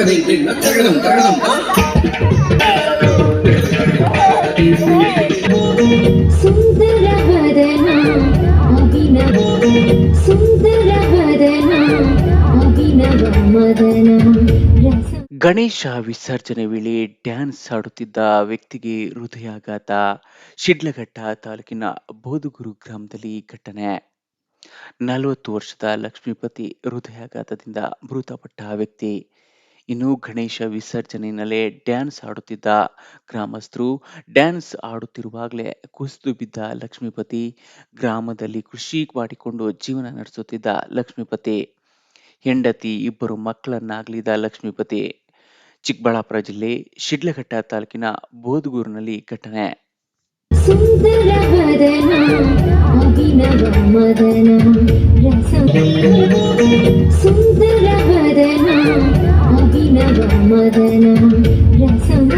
ತಗದಿನ್ ತಗಡಂ ತಗಡಂ ಸುಂದರ ವದನ ಅಭಿನವ ಸುಂದರ ವದನ ಅಭಿನವ ಮದನ ಗಣೇಶ ವಿಸರ್ಜನೆ ವೇಳೆ ಡ್ಯಾನ್ಸ್ ಆಡುತ್ತಿದ್ದ ವ್ಯಕ್ತಿಗೆ ಹೃದಯಾಘಾತ. ಶಿಡ್ಲಘಟ್ಟ ತಾಲೂಕಿನ ಬೋದುಗುರು ಗ್ರಾಮದಲ್ಲಿ ಘಟನೆ. ನಲವತ್ತು ವರ್ಷದ ಲಕ್ಷ್ಮೀಪತಿ ಹೃದಯಾಘಾತದಿಂದ ಮೃತಪಟ್ಟ ವ್ಯಕ್ತಿ. ಇನ್ನು ಗಣೇಶ ವಿಸರ್ಜನೆಯಲ್ಲೇ ಡ್ಯಾನ್ಸ್ ಆಡುತ್ತಿದ್ದ ಗ್ರಾಮಸ್ಥರು ಡ್ಯಾನ್ಸ್ ಆಡುತ್ತಿರುವಾಗಲೇ ಕುಸಿದು ಬಿದ್ದ ಲಕ್ಷ್ಮೀಪತಿ ಗ್ರಾಮದಲ್ಲಿ ಕೃಷಿ ಮಾಡಿಕೊಂಡು ಜೀವನ ನಡೆಸುತ್ತಿದ್ದ ಲಕ್ಷ್ಮೀಪತಿ. ಹೆಂಡತಿ ಇಬ್ಬರು ಮಕ್ಕಳನ್ನಾಗಲಿದ ಲಕ್ಷ್ಮೀಪತಿ. ಚಿಕ್ಕಬಳ್ಳಾಪುರ ಜಿಲ್ಲೆ ಶಿಡ್ಲಘಟ್ಟ ತಾಲೂಕಿನ ಬೋದಗೂರಿನಲ್ಲಿ ಘಟನೆ. ಸುಂದರ ಸುಂದರ ವದನ ಅಭಿನವ ಮದನ ರಸಮಯ